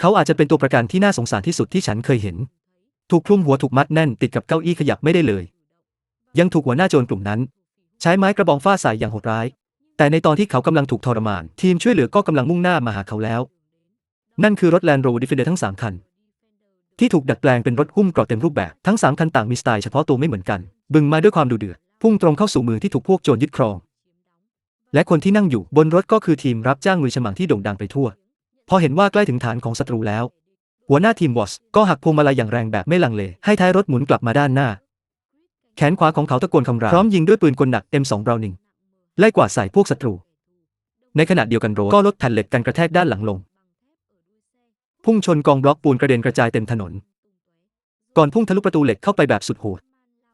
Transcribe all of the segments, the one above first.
เขาอาจจะเป็นตัวประกันที่น่าสงสารที่สุดที่ฉันเคยเห็น ถูกคลุมหัวถูกมัดแน่นติดกับเก้าอี้ขยับไม่ได้เลย ยังถูกหัวหน้าโจรกลุ่มนั้น ใช้ไม้กระบองฟาดใส่อย่างโหดร้าย แต่ในตอนที่เขากำลังถูกทรมาน ทีมช่วยเหลือก็กำลังมุ่งหน้ามาหาเขาแล้ว นั่นคือรถแลนด์โรดิฟเดอร์ทั้งสามคัน ที่ถูกดัดแปลงเป็นรถหุ้มเกราะเต็มรูปแบบทั้งสามคันต่างมีสไตล์เฉพาะตัวไม่เหมือนกัน บึงมาด้วยความดุเดือดพุ่งตรงเข้าสู่มือที่ถูกพวกโจรยึดครอง และคนที่นั่งอยู่บนรถก็คือทีมรับจ้างมือฉมังที่โด่งดังไปทั่ว พอเห็นว่าใกล้ถึงฐานของศัตรูแล้ว หัวหน้าทีมวอสก็หักพวงมาลัยอย่างแรงแบบไม่ลังเล ให้ท้ายรถหมุนกลับมาด้านหน้า แขนขวาของเขาตะโกนคำรามพร้อมยิงด้วยปืนกลหนัก M2 บราวนิงไล่กวาดใส่พวกศัตรู ในขณะเดียวกันโรก็ลดแผ่นเหล็กกันกระแทกด้านหลังลง พุ่งชนกองบล็อกปูนกระเด็นกระจายเต็มถนน ก่อนพุ่งทะลุประตูเหล็กเข้าไปแบบสุดโหด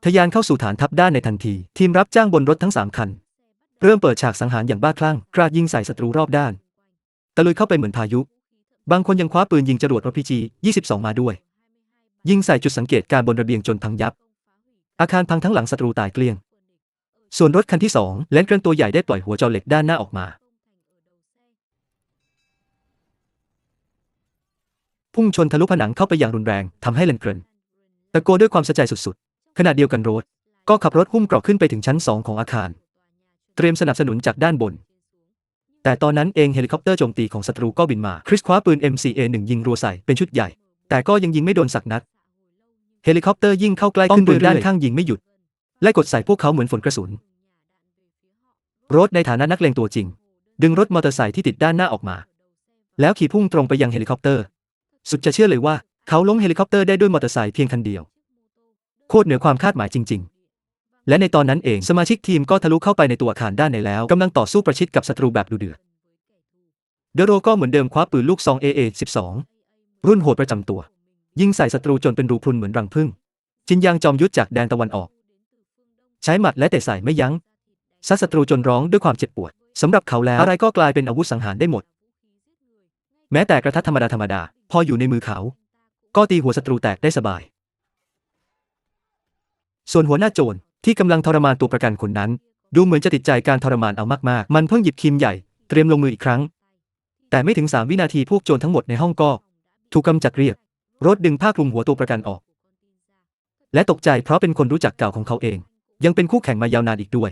ทะยานเข้าสู่ฐานทัพด้านในทันที ทีมรับจ้างบนรถทั้งสามคัน เริ่มเปิดฉากสังหารอย่างบ้าคลั่งกราดยิงใส่ศัตรูรอบด้าน ตะลุยเข้าไปเหมือนพายุ บางคนยังคว้าปืนยิงจรวดรพีจี22 มาด้วย ยิงใส่จุดสังเกตการบนระเบียงจนพังยับ อาคารพังทั้งหลังศัตรูตายเกลี้ยง ส่วนรถคันที่สองแลนเกรนตัวใหญ่ได้ปล่อยหัวจอเหล็กด้านหน้าออกมาพุ่งชนทะลุผนังเข้าไปอย่างรุนแรงทำให้เลนเกรนตะโกนด้วยความสียใจสุดๆ ขณะเดียวกันโรสก็ขับรถหุ้มเกราะขึ้นไปถึงชั้นสองของอาคาร เตรียมสนับสนุนจากด้านบน แต่ตอนนั้นเองเฮลิคอปเตอร์โจมตีของศัตรูก็บินมา คริสคว้าปืน MCA1 ยิงรัวใส่เป็นชุดใหญ่ แต่ก็ยังยิงไม่โดนสักนัด เฮลิคอปเตอร์ยิ่งเข้าใกล้ขึ้นปืนด้านข้างยิงไม่หยุด และกดใส่พวกเขาเหมือนฝนกระสุนโรสในฐานะนักเลงตัวจริง ดึงรถมอเตอร์ไซค์ที่ติดด้านหน้าออกมา แล้วขี่พุ่งตรงไปยังเฮลิคอปเตอร์ สุดจะเชื่อเลยว่าเขาล้มเฮลิคอปเตอร์ได้ด้วยมอเตอร์ไซค์เพียงคันเดียว โคตรเหนือความคาดหมายจริง ๆ และในตอนนั้นเองสมาชิกทีมก็ทะลุเข้าไปในตัวอาคารด้านในแล้วกำลังต่อสู้ประชิดกับศัตรูแบบดุเดือด เดโรก็เหมือนเดิมคว้าปืนลูกซอง AA-12 รุ่นโหดประจำตัว ยิงใส่ศัตรูจนเป็นรูพรุนเหมือนรังผึ้งจินยางจอมยุทธจากแดนตะวันออก ใช้หมัดและเตะใส่ไม่ยัง้งซัดศัตรูจนร้องด้วยความเจ็บปวดสำหรับเขาแล้วอะไรก็กลายเป็นอาวุธสังหารได้หมด แม้แต่กระทัดธรรมดาธรรมดาพออยู่ในมือเขา ก็ตีหัวศัตรูแตกได้สบาย ส่วนหัวหน้าโจร ที่กำลังทรมานตัวประกันคนนั้น ดูเหมือนจะติดใจการทรมานเอามากๆ มันเพิ่งหยิบคิมใหญ่เตรียมลงมืออีกครั้ง แต่ไม่ถึง3วินาทีพวกโจรทั้งหมดในห้องก็ ถูกกำจัดเรียบรถดึงผ้าคลุมหัวตัวประกันออก และตกใจเพราะเป็นคนรู้จักเก่าของเขาเอง ยังเป็นคู่แข่งมายาวนานอีกด้วย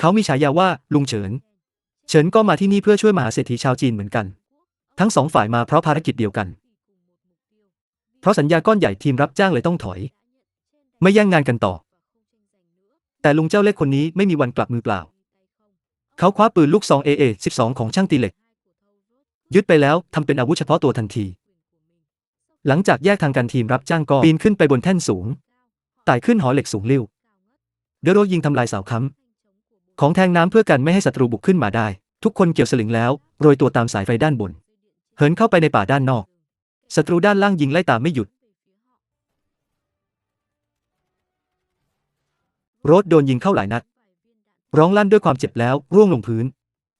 เขามีฉายาว่าลุงเฉิน เฉินก็มาที่นี่เพื่อช่วยมหาเศรษฐีชาวจีนเหมือนกัน ทั้งสองฝ่ายมาเพราะภารกิจเดียวกัน เพราะสัญญาก้อนใหญ่ทีมรับจ้างเลยต้องถอย ไม่แย่งงานกันต่อ แต่ลุงเจ้าเล็กคนนี้ไม่มีวันกลับมือเปล่า เขาคว้าปืนลูกซอง AA 12 ของช่างตีเหล็ก ยึดไปแล้วทำเป็นอาวุธเฉพาะตัวทันที หลังจากแยกทางกันทีมรับจ้างก็ปีนขึ้นไปบนแท่นสูงไต่ขึ้นหอเหล็กสูงลิ่วเดโรยิงทำลายเสาค้ำของแทงน้ำเพื่อกันไม่ให้ศัตรูบุกขึ้นมาได้ ทุกคนเกี่ยวสลิงแล้วโรยตัวตามสายไฟด้านบน เหินเข้าไปในป่าด้านนอกศัตรูด้านล่างยิงไล่ตามไม่หยุด โรสโดนยิงเข้าหลายนัด ร้องลั่นด้วยความเจ็บแล้วร่วงลงพื้น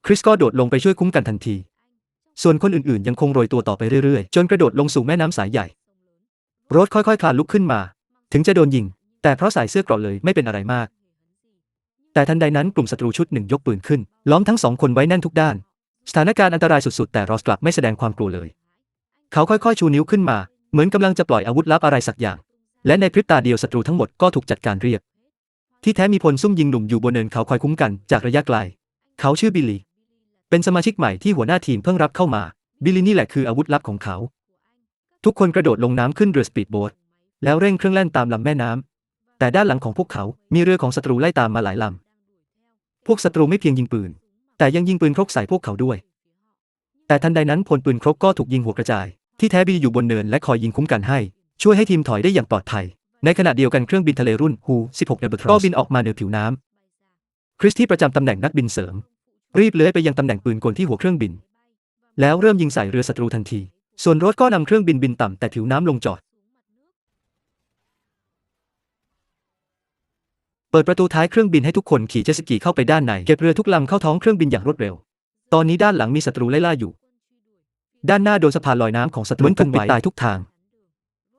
คริสก็โดดลงไปช่วยคุ้มกันทันที ส่วนคนอื่นๆ ยังคงโรยตัวต่อไปเรื่อยๆ จนกระโดดลงสู่แม่น้ำสายใหญ่ โรสค่อยๆคลานลุกขึ้นมา ถึงจะโดนยิง แต่เพราะใส่เสื้อกราะเลยไม่เป็นอะไรมาก แต่ทันใดนั้นกลุ่มศัตรูชุดหนึ่งยกปืนขึ้น ล้อมทั้งสองคนไว้แน่นทุกด้าน สถานการณ์อันตรายสุดๆ แต่รอสกลับไม่แสดงความกลัวเลย เขาค่อยๆ ชูนิ้วขึ้นมา เหมือนกำลังจะปล่อยอาวุธลับอะไรสักอย่าง และในพริบตาเดียวศัตรูทั้งหมดก็ถูกจัดการเรียบ ที่แท้มีพลซุ่มยิงหนุ่มอยู่บนเนินเขาคอยคุ้มกันจากระยะไกล เขาชื่อบิลลี่ เป็นสมาชิกใหม่ที่หัวหน้าทีมเพิ่งรับเข้ามา บิลลี่นี่แหละคืออาวุธลับของเขา ทุกคนกระโดดลงน้ำขึ้นเรือสปีดโบ๊ทแล้วเร่งเครื่องแล่นตามลำแม่น้ำแต่ด้านหลังของพวกเขา มีเรือของศัตรูไล่ตามมาหลายลำพวกศัตรูไม่เพียงยิงปืน แต่ยังยิงปืนครกใส่พวกเขาด้วย แต่ทันใดนั้นพลปืนครกก็ถูกยิงหัวกระจาย ที่แท้บีอยู่บนเนินและคอยยิงคุ้มกันให้ ช่วยให้ทีมถอยได้อย่างปลอดภัย ในขณะเดียวกันเครื่องบินทะเลรุ่นฮู16 a l b a t r o s ก็บินออกมาเหนือผิวน้ำคริสที่ประจำตำแหน่งนักบินเสริม รีบเลื้อยไปยังตำแหน่งปืนกลที่หัวเครื่องบิน แล้วเริ่มยิงใส่เรือศัตรูทันที ส่วนรถก็นำเครื่องบินบินต่ำแต่ผิวน้ำลงจอด เปิดประตูท้ายเครื่องบินให้ทุกคนขี่เจ็ตสกีเข้าไปด้านในเก็บเรือทุกลำเข้าท้องเครื่องบินอย่างรวดเร็ว ตอนนี้ด้านหลังมีศัตรูไล่ล่าอยู่ ด้านหน้าโดนสะพานลอยน้ำของศัตรูถูกปิดตายทุกทาง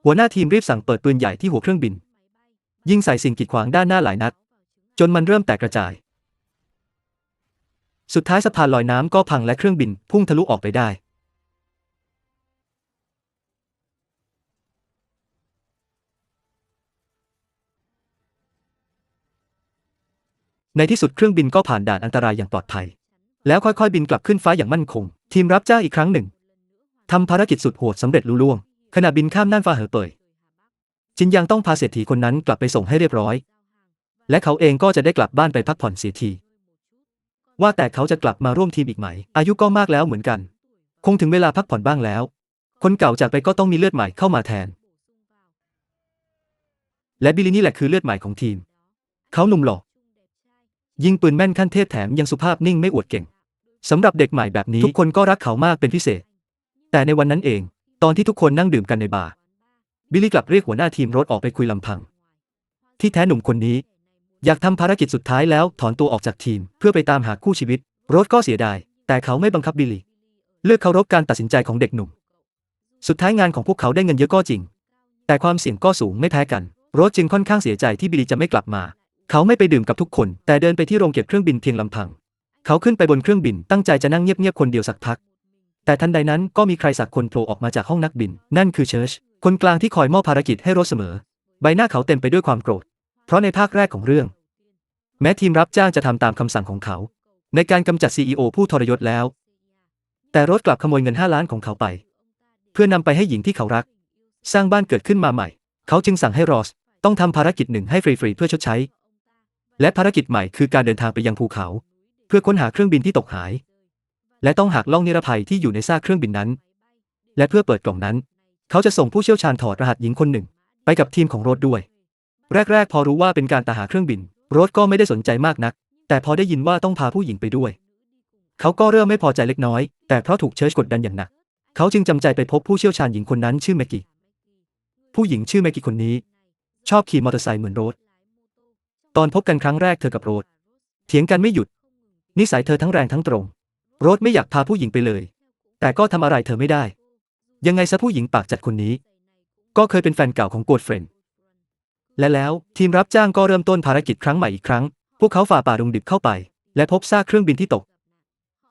หัวหน้าทีมรีบสั่งเปิดปืนใหญ่ที่หัวเครื่องบิน ยิงใส่สิ่งกีดขวางด้านหน้าหลายนัด จนมันเริ่มแตกกระจาย สุดท้ายสะพานลอยน้ำก็พังและเครื่องบินพุ่งทะลุออกไปได้ในที่สุดเครื่องบินก็ผ่านด่านอันตรายอย่างปลอดภัย แล้วค่อยๆ บินกลับขึ้นฟ้าอย่างมั่นคง ทีมรับจ้างอีกครั้งหนึ่งทำภารกิจสุดโหดสำเร็จลุล่วง ขณะบินข้ามน่านฟ้าเหอเปยจินยังต้องพาเศรษฐีคนนั้นกลับไปส่งให้เรียบร้อย และเขาเองก็จะได้กลับบ้านไปพักผ่อนเสียทีว่าแต่เขาจะกลับมาร่วมทีมอีกไหม อายุก็มากแล้วเหมือนกัน คงถึงเวลาพักผ่อนบ้างแล้ว คนเก่าจากไปก็ต้องมีเลือดใหม่เข้ามาแทน และบิลลี่นี่แหละคือเลือดใหม่ของทีม เขาหนุ่มหล่อ ยิงปืนแม่นขั้นเทพแถมยังสุภาพนิ่งไม่อวดเก่ง สำหรับเด็กใหม่แบบนี้ทุกคนก็รักเขามากเป็นพิเศษ แต่ในวันนั้นเอง ตอนที่ทุกคนนั่งดื่มกันในบาร์บิลลี่กลับเรียกหัวหน้าทีมรถออกไปคุยลำพัง ที่แท้หนุ่มคนนี้ อยากทำภารกิจสุดท้ายแล้วถอนตัวออกจากทีม เพื่อไปตามหาคู่ชีวิตรถก็เสียดาย แต่เขาไม่บังคับบิลลี่ เลือกเคารพการตัดสินใจของเด็กหนุ่ม สุดท้ายงานของพวกเขาได้เงินเยอะก็จริง แต่ความเสี่ยงก็สูงไม่แพ้กันโรสจึงค่อนข้างเสียใจที่บิลลี่จะไม่กลับมา เขาไม่ไปดื่มกับทุกคน แต่เดินไปที่โรงเก็บเครื่องบินเพียงลำพัง เขาขึ้นไปบนเครื่องบินตั้งใจจะนั่งเงียบๆคนเดียวสักพัก แต่ทันใดนั้นก็มีใครสักคนโผล่ออกมาจากห้องนักบิน นั่นคือเชิร์ช คนกลางที่คอยมอบภารกิจให้โรสเสมอ ใบหน้าเขาเต็มไปด้วยความโกรธ เพราะในภาคแรกของเรื่อง แม้ทีมรับจ้างจะทำตามคำสั่งของเขา ในการกำจัด CEO ผู้ทรยศแล้ว แต่โรสกลับขโมยเงิน 5 ล้านของเขาไป เพื่อนำไปให้หญิงที่เขารัก สร้างบ้านเกิดขึ้นมาใหม่ เขาจึงสั่งให้รอสต้องทำภารกิจหนึ่งให้ฟรีๆเพื่อชดใช้ และภารกิจใหม่คือการเดินทางไปยังภูเขา เพื่อค้นหาเครื่องบินที่ตกหาย และต้องหักล่องนิรภัยที่อยู่ในซากเครื่องบินนั้น และเพื่อเปิดกล่องนั้น เขาจะส่งผู้เชี่ยวชาญถอดรหัสหญิงคนหนึ่ง ไปกับทีมของโรสด้วย แรก ๆ พอรู้ว่าเป็นการตาหาเครื่องบิน โรสก็ไม่ได้สนใจมากนัก แต่พอได้ยินว่าต้องพาผู้หญิงไปด้วย เขาก็เริ่มไม่พอใจเล็กน้อย แต่เพราะถูกเชิร์ชกดดันอย่างหนัก เขาจึงจำใจไปพบผู้เชี่ยวชาญหญิงคนนั้นชื่อแมกกี้ผู้หญิงชื่อแมกกี้คนนี้ ชอบขี่มอเตอร์ไซค์เหมือนโรสตอนพบกันครั้งแรกเธอกับโรสเถียงกันไม่หยุด นิสัยเธอทั้งแรงทั้งตรง โรสไม่อยากพาผู้หญิงไปเลย แต่ก็ทำอะไรเธอไม่ได้ ยังไงซะผู้หญิงปากจัดคนนี้ ก็เคยเป็นแฟนเก่าของโกดเฟรนด์และแล้วทีมรับจ้างก็เริ่มต้นภารกิจครั้งใหม่อีกครั้ง พวกเขาฝ่าป่าดงดิบเข้าไป และพบซากเครื่องบินที่ตก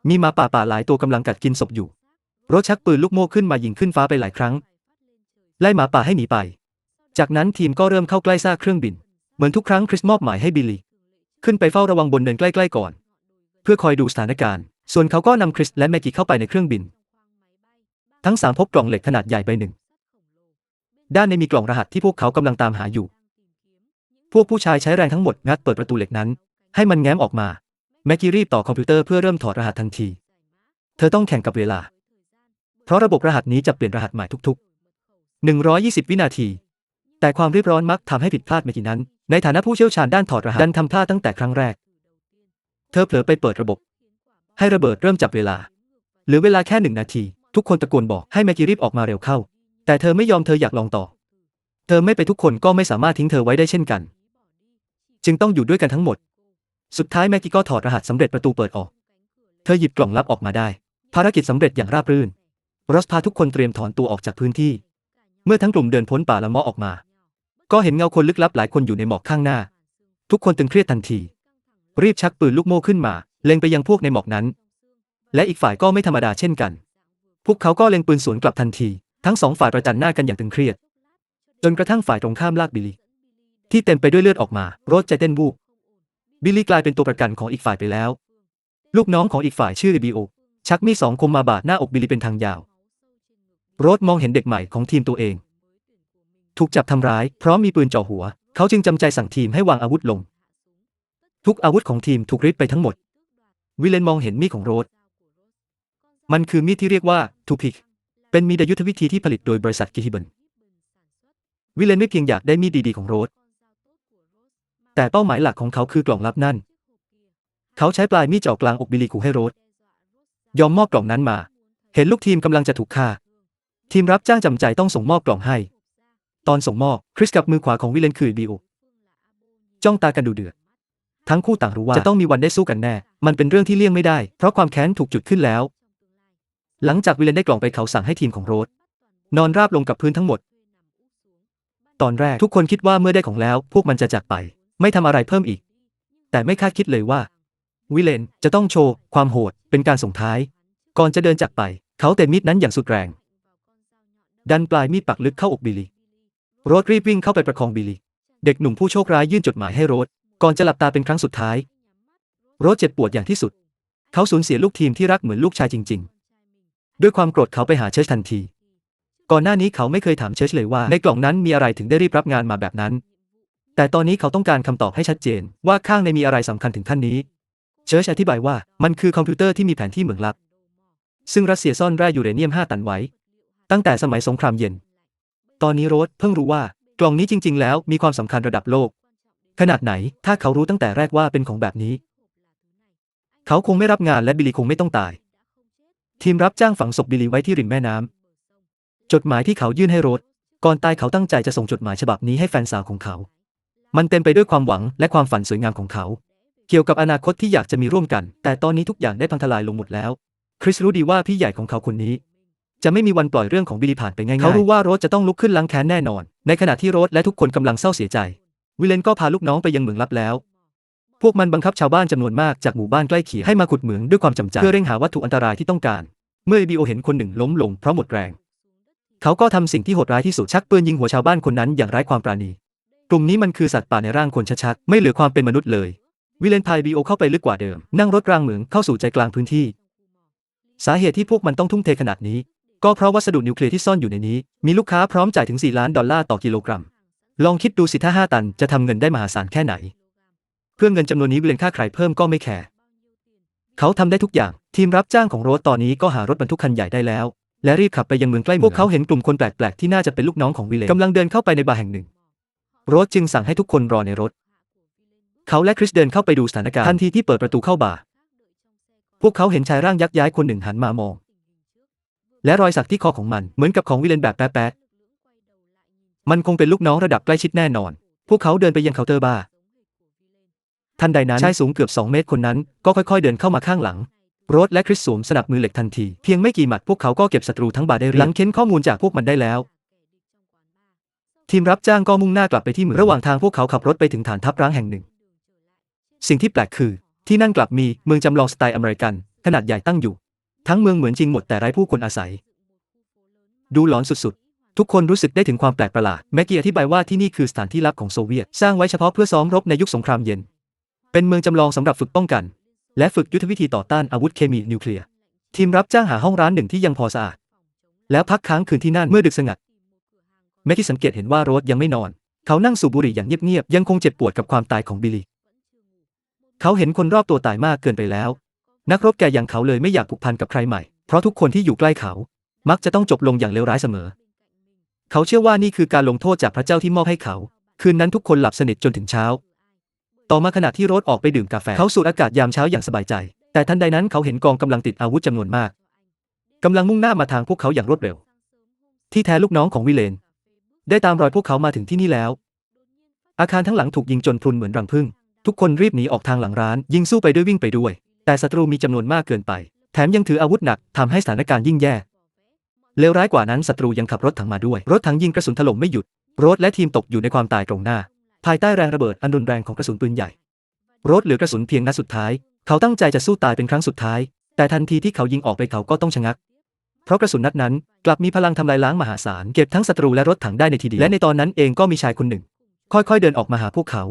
มีหมาป่าป่าหลายตัวกำลังกัดกินศพอยู่ รถชักปืนลูกโม่ขึ้นมายิงขึ้นฟ้าไปหลายครั้ง ไล่หมาป่าให้หนีไป จากนั้นทีมก็เริ่มเข้าใกล้ซากเครื่องบิน เหมือนทุกครั้งคริสมอบหมายให้บิลลี่ ขึ้นไปเฝ้าระวังบนเนินใกล้ ๆ ก่อน เพื่อคอยดูสถานการณ์ ส่วนเขาก็นำคริสและแมกกี้เข้าไปในเครื่องบิน ทั้งสามพบกล่องเหล็กขนาดใหญ่ใบหนึ่ง ด้านในมีกล่องรหัสที่พวกเขากำลังตามหาอยู่ พวกผู้ชายใช้แรงทั้งหมดงัดเปิดประตูเหล็กนั้น ให้มันแง้มออกมา แมกกี้รีบต่อคอมพิวเตอร์เพื่อเริ่มถอดรหัสทันที เธอต้องแข่งกับเวลา เพราะระบบรหัสนี้จะเปลี่ยนรหัสใหม่ทุก ๆ 120 วินาที แต่ความรีบร้อนมักทำให้ผิดพลาดไม่กี่นั้น ในฐานะผู้เชี่ยวชาญด้านถอดรหัสดันทำพลาดตั้งแต่ครั้งแรก เธอเผลอไปเปิดระบบ ให้ระเบิดเริ่มจับเวลา เหลือเวลาแค่หนึ่งนาที ทุกคนตะโกนบอกให้แมกกี้รีบออกมาเร็วเข้า แต่เธอไม่ยอมเธออยากลองต่อ เธอไม่ไปทุกคนก็ไม่สามารถทิ้งเธอไว้ได้เช่นกัน จึงต้องอยู่ด้วยกันทั้งหมด สุดท้ายแมกกี้ก็ถอดรหัสสำเร็จประตูเปิดออก เธอหยิบกล่องลับออกมาได้ ภารกิจสำเร็จอย่างราบรื่นรอสพาทุกคนเตรียมถอนตัวออกจากพื้นที่ เมื่อทั้งกลุ่มเดินพ้นป่าละมาะออกมา ก็เห็นเงาคนลึกลับหลายคนอยู่ในหมอกข้างหน้า ทุกคนตึงเครียดทันที รีบชักปืนลูกโม่ขึ้นมา เล็งไปยังพวกในหมอกนั้น และอีกฝ่ายก็ไม่ธรรมดาเช่นกัน พวกเขาก็เล็งปืนสวนกลับทันที ทั้งสองฝ่ายประจันหน้ากันอย่างตึงเครียด จนกระทั่งฝ่ายตรงข้ามลากบิลลี่ที่เต็มไปด้วยเลือดออกมาโรสใจเต้นวูบบิลลี่กลายเป็นตัวประกันของอีกฝ่ายไปแล้ว ลูกน้องของอีกฝ่ายชื่อเรบิโอชักมีดสองคมมาบาดหน้าอกบิลลี่เป็นทางยาว โรสมองเห็นเด็กใหม่ของทีมตัวเอง ถูกจับทำร้าย เพราะมีปืนจ่อหัว เขาจึงจำใจสั่งทีมให้วางอาวุธลง ทุกอาวุธของทีมถูกริดไปทั้งหมด วิเลนมองเห็นมีดของโรส มันคือมีดที่เรียกว่าทูพิก เป็นมีดยุทธวิธีที่ผลิตโดยบริษัทกิฮิเบนวิเลนไม่เพียงอยากได้มีดดีๆของโรส แต่เป้าหมายหลักของเขาคือกล่องลับนั่น เขาใช้ปลายมีดจ่อกลางอกบิลลีขู่ให้โรส ยอมมอบกล่องนั้นมา เห็นลูกทีมกำลังจะถูกฆ่า ทีมรับจ้างจำใจต้องส่งมอบกล่องให้ ตอนส่งมอบคริสกับมือขวาของวิเลนคือบิโอจ้องตากันดูเดือด ทั้งคู่ต่างรู้ว่าจะต้องมีวันได้สู้กันแน่ มันเป็นเรื่องที่เลี่ยงไม่ได้ เพราะความแค้นถูกจุดขึ้นแล้ว หลังจากวิเลนได้กล่องไปเขาสั่งให้ทีมของโรสนอนราบลงกับพื้นทั้งหมด ตอนแรกทุกคนคิดว่าเมื่อได้ของแล้ว พวกมันจะจากไป ไม่ทำอะไรเพิ่มอีก แต่ไม่คาดคิดเลยว่า วิเลนจะต้องโชว์ความโหดเป็นการส่งท้าย ก่อนจะเดินจากไป เขาเตะมีดนั้นอย่างสุดแรง ดันปลายมีดปักลึกเข้าอกบิลลี่โรสรีบวิ่งเข้าไปประคองบิลลี่เด็กหนุ่มผู้โชคร้ายยื่นจดหมายให้โรสก่อนจะหลับตาเป็นครั้งสุดท้าย โรสเจ็บปวดอย่างที่สุด เขาสูญเสียลูกทีมที่รักเหมือนลูกชายจริง ๆ ด้วยความโกรธเขาไปหาเชิร์ชทันที ก่อนหน้านี้เขาไม่เคยถามเชิร์ชเลยว่าในกล่องนั้นมีอะไรถึงได้รีบรับงานมาแบบนั้น แต่ตอนนี้เขาต้องการคำตอบให้ชัดเจนว่าข้างในมีอะไรสำคัญถึงขั้นนี้ เชิร์ชอธิบายว่ามันคือคอมพิวเตอร์ที่มีแผนที่เหมืองลับ ซึ่งรัสเซียซ่อนแร่ยูเรเนียม 5 ตันไว้ ตั้งแต่สมัยสงครามเย็น ตอนนี้โรสเพิ่งรู้ว่ากล่องนี้จริง ๆ แล้วมีความสำคัญระดับโลก ขนาดไหนถ้าเขารู้ตั้งแต่แรกว่าเป็นของแบบนี้ เขาคงไม่รับงานและบิลลี่คงไม่ต้องตาย ทีมรับจ้างฝังศพบิลลี่ไว้ที่ริมแม่น้ำจดหมายที่เขายื่นให้โรสก่อนตายเขาตั้งใจจะส่งจดหมายฉบับนี้ให้แฟนสาวของเขา มันเต็มไปด้วยความหวังและความฝันสวยงามของเขา เกี่ยวกับอนาคตที่อยากจะมีร่วมกัน แต่ตอนนี้ทุกอย่างได้พังทลายลงหมดแล้ว คริสรู้ดีว่าพี่ใหญ่ของเขาคนนี้ จะไม่มีวันปล่อยเรื่องของบิลลี่ผ่านไปง่ายๆเขารู้ว่าโรสจะต้องลุกขึ้นล้างแค้นแน่นอน ในขณะที่โรสและทุกคนกำลังเศร้าเสียใจ วิเลนก็พาลูกน้องไปยังเหมืองลับแล้ว พวกมันบังคับชาวบ้านจำนวนมากจากหมู่บ้านใกล้เคียงให้มาขุดเหมืองด้วยความจำใจเพื่อเร่งหาวัตถุอันตรายที่ต้องการ เมื่อเอบิโอเห็นคนหนึ่งล้มลงเพราะหมดแรง เขาก็ทำสิ่งที่โหดร้ายที่สุดชักปืนยิงหัวชาวบ้านคนนั้นอย่างไร้ความปราณี กลุ่มนี้มันคือสัตว์ป่าในร่างคนชัดๆไม่เหลือความเป็นมนุษย์เลย วิเลนพายบีโอเข้าไปลึกกว่าเดิม นั่งรถรางเหมืองเข้าสู่ใจกลางพื้นที่ สาเหตุที่พวกมันต้องทุ่มเทขนาดนี้ ก็เพราะวัสดุนิวเคลียร์ที่ซ่อนอยู่ในนี้ มีลูกค้าพร้อมจ่ายถึง4ล้านดอลลาร์ต่อกิโลกรัม ลองคิดดูสิถ้า5ตันจะทำเงินได้มหาศาลแค่ไหน เพื่อเงินจำนวนนี้วิเลนค่าใครเพิ่มก็ไม่แคร์เขาทำได้ทุกอย่าง ทีมรับจ้างของโรสตอนนี้ก็หารถบรรทุกคันใหญ่ได้แล้ว และรีบขับไปยังเมืองใกล้พวกเขาเห็นกลุ่มคนแปลกๆที่น่าจะเป็นลูกน้องของวิเลนกำลังเดินเข้าไปในบาร์แห่งหนึ่ง โรสจึงสั่งให้ทุกคนรอในรถ เขาและคริสเดินเข้าไปดูสถานการณ์ทันทีที่เปิดประตูเข้าบาร์พวกเขาเห็นชายร่างยักษ์ย้ายคนหนึ่งหันมามอง และรอยสักที่คอของมันเหมือนกับของวิเลนแบบแป๊ะๆมันคงเป็นลูกน้องระดับใกล้ชิดแน่นอน พวกเขาเดินไปยังเคาน์เตอร์บาร์ ทันใดนั้นชายสูงเกือบ 2 เมตรคนนั้น ก็ค่อยๆ เดินเข้ามาข้างหลัง โรสและคริสสวมสนับมือเหล็กทันที เพียงไม่กี่หมัดพวกเขาก็เก็บศัตรูทั้งบาร์ได้เรียหลังเค้นข้อมูลจากพวกมันได้แล้ว ทีมรับจ้างก็มุ่งหน้ากลับไปที่เมืองระหว่างทางพวกเขาขับรถไปถึงฐานทัพร้างแห่งหนึ่ง สิ่งที่แปลกคือ ที่นั่นกลับมีเมืองจำลองสไตล์อเมริกัน ขนาดใหญ่ตั้งอยู่ ทั้งเมืองเหมือนจริงหมดแต่ไร้ผู้คนอาศัย ดูหลอนสุดๆ ทุกคนรู้สึกได้ถึงความแปลกประหลาดแม็กกี้อธิบายว่าที่นี่คือสถานที่ลับของโซเวียต สร้างไว้เฉพาะเพื่อซ้อมรบในยุคสงครามเย็น เป็นเมืองจำลองสำหรับฝึกป้องกัน และฝึกยุทธวิธีต่อต้านอาวุธเคมีนิวเคลียร์ ทีมรับจ้างหาห้องร้านหนึ่งที่ยังพอสะอาด แล้วพักค้างคืนที่นั่นเมื่อดึกสงัดแม็กกี้สังเกตเห็นว่าโรสยังไม่นอน เขานั่งสูบบุหรี่อย่างเงียบๆยังคงเจ็บปวดกับความตายของบิลลี่เขาเห็นคนรอบตัวตายมากเกินไปแล้ว นักรบแก่อย่างเขาเลยไม่อยากผูกพันกับใครใหม่ เพราะทุกคนที่อยู่ใกล้เขา มักจะต้องจบลงอย่างเลวร้ายเสมอ เขาเชื่อว่านี่คือการลงโทษจากพระเจ้าที่มอบให้เขา คืนนั้นทุกคนหลับสนิทจนถึงเช้า ต่อมาขณะที่โรสออกไปดื่มกาแฟ เขาสูดอากาศยามเช้าอย่างสบายใจ แต่ทันใดนั้นเขาเห็นกองกำลังติดอาวุธจำนวนมากกำลังมุ่งหน้ามาทางพวกเขาอย่างรวดเร็ว ที่แท้ลูกน้องของวิเลน ได้ตามรอยพวกเขามาถึงที่นี่แล้ว อาคารทั้งหลังถูกยิงจนพรุนเหมือนรังผึ้งทุกคนรีบหนีออกทางหลังร้าน ยิงสู้ไปด้วยวิ่งไปด้วย แต่ศัตรูมีจำนวนมากเกินไป แถมยังถืออาวุธหนักทำให้สถานการณ์ยิ่งแย่เลวร้ายกว่านั้นศัตรูยังขับรถถังมาด้วย รถถังยิงกระสุนถล่มไม่หยุด โรถและทีมตกอยู่ในความตายตรงหน้า ภายใต้แรงระเบิดอันรุนแรงของกระสุนปืนใหญ่ โรถเหลือกระสุนเพียงนัดสุดท้าย เขาตั้งใจจะสู้ตายเป็นครั้งสุดท้าย แต่ทันทีที่เขายิงออกไปเขาก็ต้องชะงัก เพราะกระสุนนัดนั้นกลับมีพลังทำลายล้างมหาศาลเก็บทั้งศัตรูและรถถังได้ในทีเดียวและในตอนนั้นเองก็มีชายคนหนึ่ง ค่อยๆเดินออกมาหาพวกเขา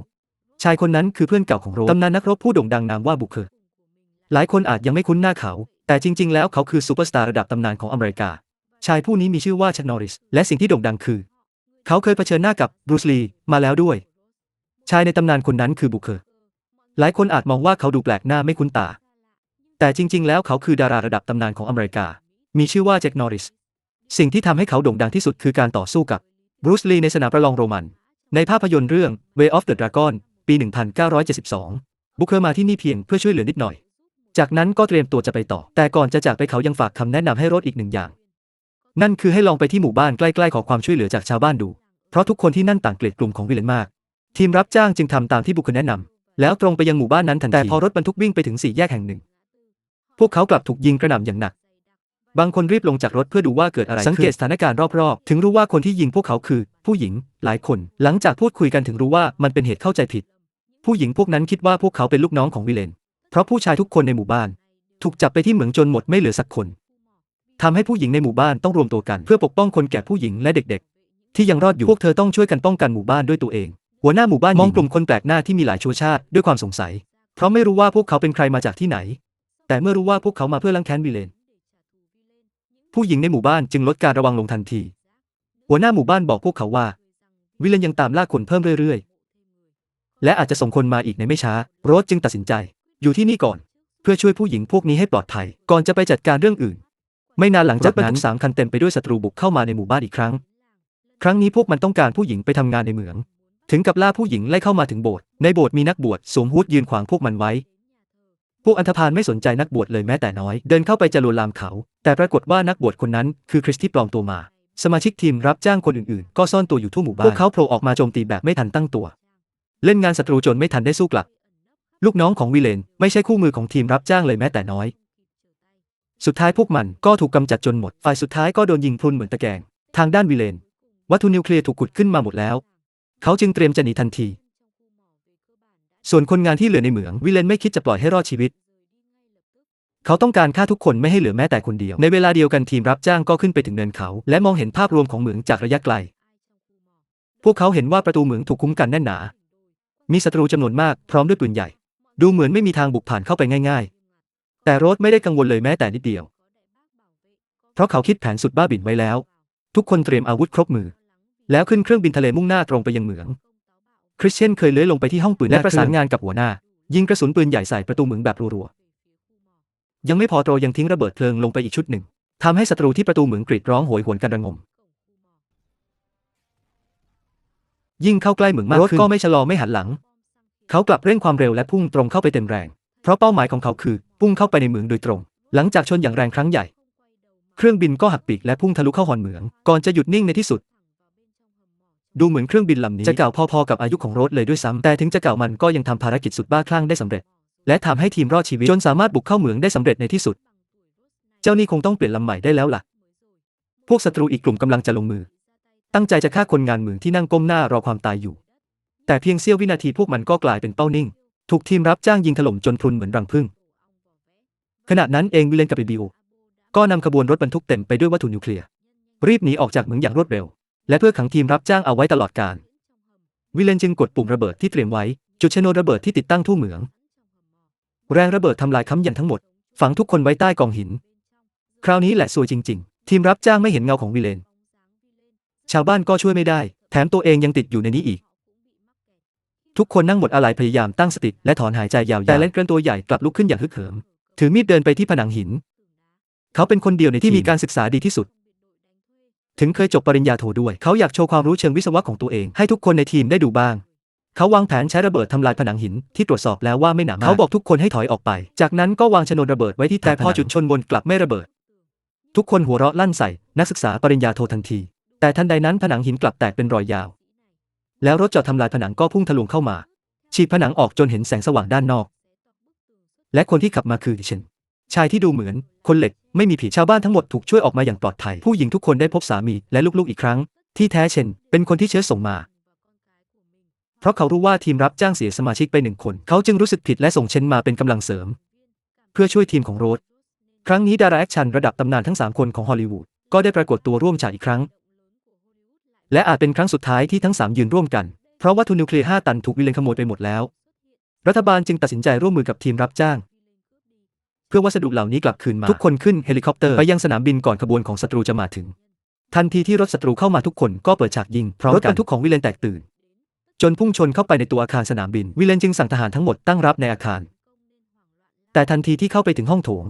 ชายคนนั้นคือเพื่อนเก่าของโรตำนานนักรบผู้โด่งดังนามว่าบุคเคอร์หลายคนอาจยังไม่คุ้นหน้าเขา แต่จริง ๆ แล้วเขาคือซูเปอร์สตาร์ระดับตำนานของอเมริกา ชายผู้นี้มีชื่อว่าชนอริสและสิ่งที่โด่งดังคือ เขาเคยเผชิญหน้ากับบรูซลีมาแล้วด้วย ชายในตำนานคนนั้นคือบุคเคอร์ หลายคนอาจมองว่าเขาดูแปลกหน้าไม่คุ้นตา แต่จริง ๆ แล้วเขาคือดาราระดับตำนานของอเมริกา มีชื่อว่าแจ็คนอริส สิ่งที่ทำให้เขาโด่งดังที่สุดคือการต่อสู้กับบรูซลีในสนามประลองโรมัน ในภาพยนตร์เรื่อง Way of the Dragon ปี 1972 บุคเคอร์มาที่นี่เพียงเพื่อช่วยเหลือนิดหน่อย จากนั้นก็เตรียมตัวจะไปต่อ แต่ก่อนจะจากไปเขายังฝากคำแนะนำให้รถอีกหนึ่งอย่าง นั่นคือให้ลองไปที่หมู่บ้านใกล้ๆขอความช่วยเหลือจากชาวบ้านดู เพราะทุกคนที่นั่นต่างเกลียดกลุ่มของวิลเลนมาก ทีมรับจ้างจึงทำตามที่บุคคอร์แนะนำแล้วตรงไปยังหมู่บ้านนั้นทันทีแต่พอรถบรรทุกวิ่งไปถึงสี่แยกแห่งหนึ่ง พวกเขากลับถูกยิงกระหน่ำอย่างหนัก บางคนรีบลงจากรถเพื่อดูว่าเกิดอะไรสังเกตสถานการณ์รอบๆ ถึงรู้ว่าคนที่ยิงพวกเขาคือ ผู้หญิง หลายคน หลังจากพูดคุยกันถึงรู้ว่ามันเป็นเหตุเข้าใจผิด ผู้หญิงพวกนั้นคิดว่าพวกเขาเป็นลูกน้องของวิเลน เพราะผู้ชายทุกคนในหมู่บ้าน ถูกจับไปที่เหมืองจนหมดไม่เหลือสักคนทำให้ผู้หญิงในหมู่บ้านต้องรวมตัวกัน เพื่อปกป้องคนแก่ผู้หญิงและเด็ก ๆ ที่ยังรอดอยู่พวกเธอต้องช่วยกันป้องกันหมู่บ้านด้วยตัวเอง หัวหน้าหมู่บ้านมองกลุ่มคนแปลกหน้าที่มีหลายเชื้อชาติด้วยความสงสัย เพราะไม่รู้ว่าพวกเขาเป็นใครมาจากที่ไหน แต่เมื่อรู้ว่าพวกเขามาเพื่อล้างแค้นวิเลน ผู้หญิงในหมู่บ้านจึงลดการระวังลงทันที หัวหน้าหมู่บ้านบอกพวกเขาว่า วิเลนยังตามล่าคนเพิ่มเรื่อยๆ และอาจจะส่งคนมาอีกในไม่ช้า โรสจึงตัดสินใจ อยู่ที่นี่ก่อน เพื่อช่วยผู้หญิงพวกนี้ให้ปลอดภัย ก่อนจะไปจัดการเรื่องอื่น ไม่นานหลังจากนั้นสามคันเต็มไปด้วยศัตรูบุกเข้ามาในหมู่บ้านอีกครั้ง ครั้งนี้พวกมันต้องการผู้หญิงไปทำงานในเหมือง ถึงกับล่าผู้หญิงไล่เข้ามาถึงโบสถ์ในโบสถ์มีนักบวชสวมฮูดยืนขวางพวกมันไว้ พวกอันธพาลไม่สนใจนักบวชเลยแม้แต่น้อย เดินเข้าไปจะลวนลามเขา แต่ปรากฏว่านักบวชคนนั้นคือคริสที่ปลอมตัวมา สมาชิกทีมรับจ้างคนอื่นๆ ก็ซ่อนตัวอยู่ทั่วหมู่บ้านพวกเขาโผล่ออกมาโจมตีแบบไม่ทันตั้งตัว เล่นงานศัตรูจนไม่ทันได้สู้กลับ ลูกน้องของวิเลนไม่ใช่คู่มือของทีมรับจ้างเลยแม้แต่น้อย สุดท้ายพวกมันก็ถูกกำจัดจนหมด ฝ่ายสุดท้ายก็โดนยิงพรุนเหมือนตะแกรงทางด้านวิเลน วัตถุนิวเคลียร์ถูกขุดขึ้นมาหมดแล้ว เขาจึงเตรียมจะหนีทันที ส่วนคนงานที่เหลือในเหมืองวิเลนไม่คิดจะปล่อยให้รอดชีวิต เขาต้องการฆ่าทุกคนไม่ให้เหลือแม้แต่คนเดียว ในเวลาเดียวกันทีมรับจ้างก็ขึ้นไปถึงเนินเขา และมองเห็นภาพรวมของเหมืองจากระยะไกล พวกเขาเห็นว่าประตูเหมืองถูกคุ้มกันแน่นหนา มีศัตรูจำนวนมากพร้อมด้วยปืนใหญ่ ดูเหมือนไม่มีทางบุกผ่านเข้าไปง่าย ๆ แต่โรสไม่ได้กังวลเลยแม้แต่นิดเดียว เพราะเขาคิดแผนสุดบ้าบิ่นไว้แล้ว ทุกคนเตรียมอาวุธครบมือ แล้วขึ้นเครื่องบินทะเลมุ่งหน้าตรงไปยังเหมือง คริสเชนเคยเลื้อยลงไปที่ห้องปืนและประสานงานกับหัวหน้า ยิงกระสุนปืนใหญ่ใส่ประตูเหมืองแบบรัวๆ ยังไม่พอโตรยังทิ้งระเบิดเพลิงลงไปอีกชุดหนึ่งทำให้ศัตรูที่ประตูเหมืองกรีดร้องโหยหวนกันระงม ยิ่งเข้าใกล้เหมืองมากขึ้นรถก็ไม่ชะลอไม่หันหลัง เขากลับเร่งความเร็วและพุ่งตรงเข้าไปเต็มแรง เพราะเป้าหมายของเขาคือพุ่งเข้าไปในเหมืองโดยตรง หลังจากชนอย่างแรงครั้งใหญ่ เครื่องบินก็หักปีกและพุ่งทะลุเข้าหอนเหมือง ก่อนจะหยุดนิ่งในที่สุด ดูเหมือนเครื่องบินลำนี้จะเก่าพอๆกับอายุของโรถเลยด้วยซ้ำแต่ถึงจะเก่ามันก็ยังทำภารกิจสุดบ้าคลั่งได้สำเร็จ และทำให้ทีมรอดชีวิตจนสามารถบุกเข้าเหมืองได้สำเร็จในที่สุด เจ้านี่คงต้องเปลี่ยนลำใหม่ได้แล้วล่ะ พวกศัตรูอีกกลุ่มกำลังจะลงมือ ตั้งใจจะฆ่าคนงานเหมืองที่นั่งก้มหน้ารอความตายอยู่ แต่เพียงเสี้ยววินาทีพวกมันก็กลายเป็นเป้านิ่ง ถูกทีมรับจ้างยิงถล่มจนพรุนเหมือนรังผึ้งขณะนั้นเองวิเลนกับเอบิโอก็นำขบวนรถบรรทุกเต็มไปด้วยวัตถุนิวเคลียร์รีบหนีออกจากเหมืองอย่างรวดเร็ว และเพื่อขังทีมรับจ้างเอาไว้ตลอดการ วิเลนจึงกดปุ่มระเบิดที่เตรียมไว้ จุดชนวนระเบิดที่ติดตั้งทั่วเหมือง แรงระเบิดทำลายค้ำยันทั้งหมด ฝังทุกคนไว้ใต้กองหิน คราวนี้แหละซวยจริง ๆ ทีมรับจ้างไม่เห็นเงาของวิเลน ชาวบ้านก็ช่วยไม่ได้ แถมตัวเองยังติดอยู่ในนี้อีก ทุกคนนั่งหมดอะไรพยายามตั้งสติและถอนหายใจยาวๆแต่เล่นเกรนตัวใหญ่กลับลุกขึ้นอย่างฮึกเหิม ถือมีดเดินไปที่ผนังหิน เขาเป็นคนเดียวในที่มีการศึกษาดีที่สุด ถึงเคยจบปริญญาโทด้วย เขาอยากโชว์ความรู้เชิงวิศวะของตัวเอง ให้ทุกคนในทีมได้ดูบ้าง เขาวางแผนใช้ระเบิดทำลายผนังหินที่ตรวจสอบแล้วว่าไม่หนามากเขาบอกทุกคนให้ถอยออกไป จากนั้นก็วางชนวนระเบิดไว้ที่แต่พอจุดชนวนกลับไม่ระเบิด ทุกคนหัวเราะลั่นใส่ นักศึกษาปริญญาโททันที แต่ทันใดนั้นผนังหินกลับแตกเป็นรอยยาว แล้วรถจอดทำลายผนังก็พุ่งทะลวงเข้ามา ฉีกผนังออกจนเห็นแสงสว่างด้านนอก และคนที่ขับมาคือดิฉันชายที่ดูเหมือน คนเหล็ก ไม่มีผีชาวบ้านทั้งหมดถูกช่วยออกมาอย่างปลอดภัย ผู้หญิงทุกคนได้พบสามีและลูกๆอีกครั้ง ที่แท้เช่น เป็นคนที่เชื้อส่งมา เพราะเขารู้ว่าทีมรับจ้างเสียสมาชิกไปหนึ่งคน เขาจึงรู้สึกผิดและส่งเชนมาเป็นกำลังเสริม เพื่อช่วยทีมของโรสครั้งนี้ดาราแอคชั่นระดับตำนานทั้ง 3 คนของฮอลลีวูดก็ได้ปรากฏตัวร่วมฉากอีกครั้ง และอาจเป็นครั้งสุดท้ายที่ทั้ง 3 ยืนร่วมกัน เพราะวัตถุนิวเคลียร์5ตันถูกวิเลนขโมยไปหมดแล้ว รัฐบาลจึงตัดสินใจร่วมมือกับทีมรับจ้าง เพื่อวัสดุเหล่านี้กลับคืนมา ทุกคนขึ้นเฮลิคอปเตอร์ไปยังสนามบินก่อนขบวนของศัตรูจะมาถึง ทันทีที่รถศัตรูเข้ามาทุกคนก็เปิดฉากยิงพร้อมกันรถบรรทุกของวิเลนแตกตื่น จนพุ่งชนเข้าไปในตัวอาคารสนามบิน วิเลนจึงสั่งทหารทั้งหมดตั้งรับในอาคาร แต่ทันทีที่เข้าไปถึงห้องโถง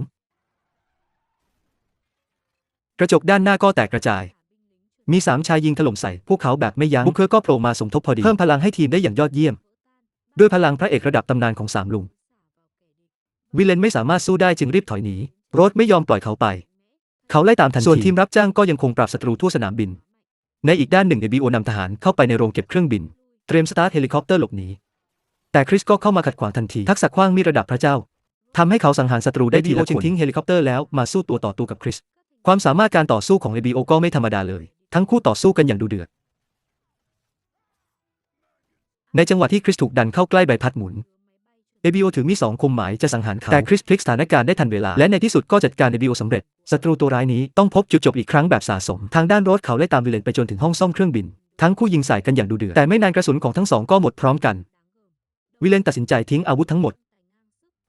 กระจกด้านหน้าก็แตกกระจาย มีสามชายยิงถล่มใส่พวกเขาแบบไม่ยัง้งบุคเคอร์ก็โผล่มาสมทบพอดีเพิ่มพลังให้ทีมได้อย่างยอดเยี่ยม ด้วยพลังพระเอกระดับตำนานของสามลุง วิเลนไม่สามารถสู้ได้จึงรีบถอยหนี โรสไม่ยอมปล่อยเขาไป เขาไล่ตามทันทีส่วนทีมรับจ้างก็ยังคงปราบศัตรูทั่วสนามบิน ในอีกด้านหนึ่งเอบีโอนำทหารเข้าไปในโรงเก็บเครื่องบิน เตรียมสตาร์ทเฮลิคอปเตอร์หลบหนี แต่คริสก็เข้ามาขัดขวางทันที ทักษะขว้างมีระดับพระเจ้าทำให้เขาสังหารศัตรูได้ทีละคนจึงทิ้งเฮลิคอปเตอร์แล้วมาสู้ตัวต่อตัวกับคริส ความสามารถการต่อสู้ของ ABO ก็ไม่ธรรมดาเลย ทั้งคู่ต่อสู้กันอย่างดุเดือด ในจังหวะที่คริสถูกดันเข้าใกล้ใบพัดหมุน ABO ถือมีดสองคมหมายจะสังหารเขา แต่คริสพลิกสถานการณ์ได้ทันเวลา และในที่สุดก็จัดการ ABO สำเร็จ ศัตรูตัวร้ายนี้ต้องพบจุดจบอีกครั้งแบบสะสม ทางด้านรถเขาไล่ตามวิเลนไปจนถึงห้องซ่อมเครื่องบิน ทั้งคู่ยิงใส่กันอย่างดุเดือด แต่ไม่นานกระสุนของทั้งสองก็หมดพร้อมกัน วิเลนตัดสินใจทิ้งอาวุธทั้งหมด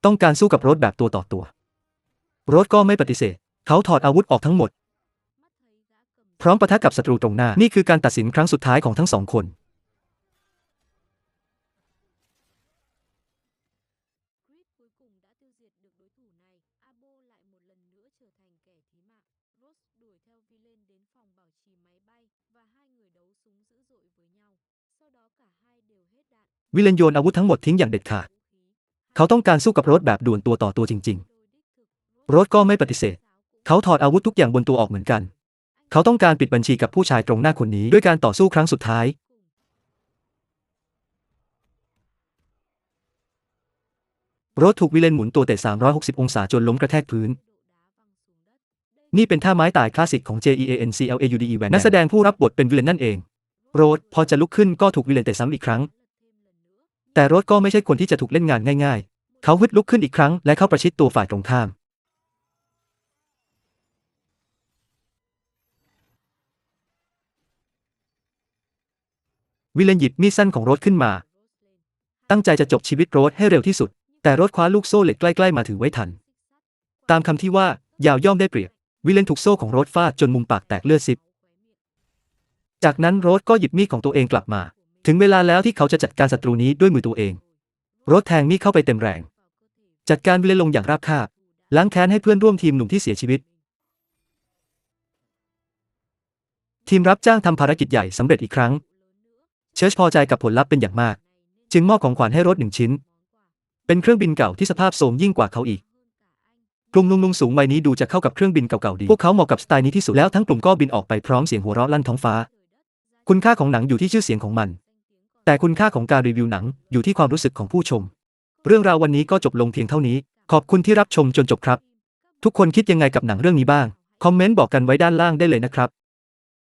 ต้องการสู้กับโรสแบบตัวต่อตัวโรสก็ไม่ปฏิเสธ เขาถอดอาวุธออกทั้งหมด พร้อมปะทะกับศัตรูตรงหน้า นี่คือการตัดสินครั้งสุดท้ายของทั้งสองคน วิเลนโยนอาวุธทั้งหมดทิ้งอย่างเด็ดขาด เขาต้องการสู้กับโรสแบบด่วนตัวต่อตัวจริง ๆ โรสก็ไม่ปฏิเสธ เขาถอดอาวุธทุกอย่างบนตัวออกเหมือนกัน เขาต้องการปิดบัญชีกับผู้ชายตรงหน้าคนนี้ด้วยการต่อสู้ครั้งสุดท้าย โรสถูกวิเลนหมุนตัวเตะ 360 องศาจนล้มกระแทกพื้น นี่เป็นท่าไม้ตายคลาสสิกของ JEANCLAUDE Van นักแสดงผู้รับบทเป็นวิเลนนั่นเอง โรสพอจะลุกขึ้นก็ถูกวิเลนเตะซ้ำอีกครั้ง แต่โรสก็ไม่ใช่คนที่จะถูกเล่นงานง่ายๆ เขาฮึดลุกขึ้นอีกครั้งและเข้าประชิดตัวฝ่ายตรงข้าม วิเลนหยิบมีดสั้นของโรสขึ้นมา ตั้งใจจะจบชีวิตโรสให้เร็วที่สุด แต่โรสคว้าลูกโซ่เหล็กใกล้ๆมาถือไว้ทัน ตามคำที่ว่ายาวย่อมได้เปรียบ วิเลนถูกโซ่ของโรสฟาดจนมุมปากแตกเลือดซิบ จากนั้นโรสก็หยิบมีดของตัวเองกลับมา ถึงเวลาแล้วที่เขาจะจัดการศัตรูนี้ด้วยมือตัวเองรสแทงมีเข้าไปเต็มแรง จัดการวิเลนลงอย่างราบคาบ ล้างแค้นให้เพื่อนร่วมทีมหนุ่มที่เสียชีวิต ทีมรับจ้างทำภารกิจใหญ่สำเร็จอีกครั้ง เชิร์ชพอใจกับผลลัพธ์เป็นอย่างมาก จึงมอบของขวัญให้รถหนึ่งชิ้น เป็นเครื่องบินเก่าที่สภาพโทรมยิ่งกว่าเขาอีกกลุ่มลุงๆสูงวัยนี้ดูจะเข้ากับเครื่องบินเก่าๆดี พวกเขาเหมาะกับสไตล์นี้ที่สุดแล้วทั้งกลุ่มก็บินออกไปพร้อมเสียงหัวเราะลั่นท้องฟ้า คุณค่าของหนังอยู่ที่ชื่อเสียงของมัน แต่คุณค่าของการรีวิวหนังอยู่ที่ความรู้สึกของผู้ชม เรื่องราววันนี้ก็จบลงเพียงเท่านี้ ขอบคุณที่รับชมจนจบครับ ทุกคนคิดยังไงกับหนังเรื่องนี้บ้าง คอมเมนต์บอกกันไว้ด้านล่างได้เลยนะครับ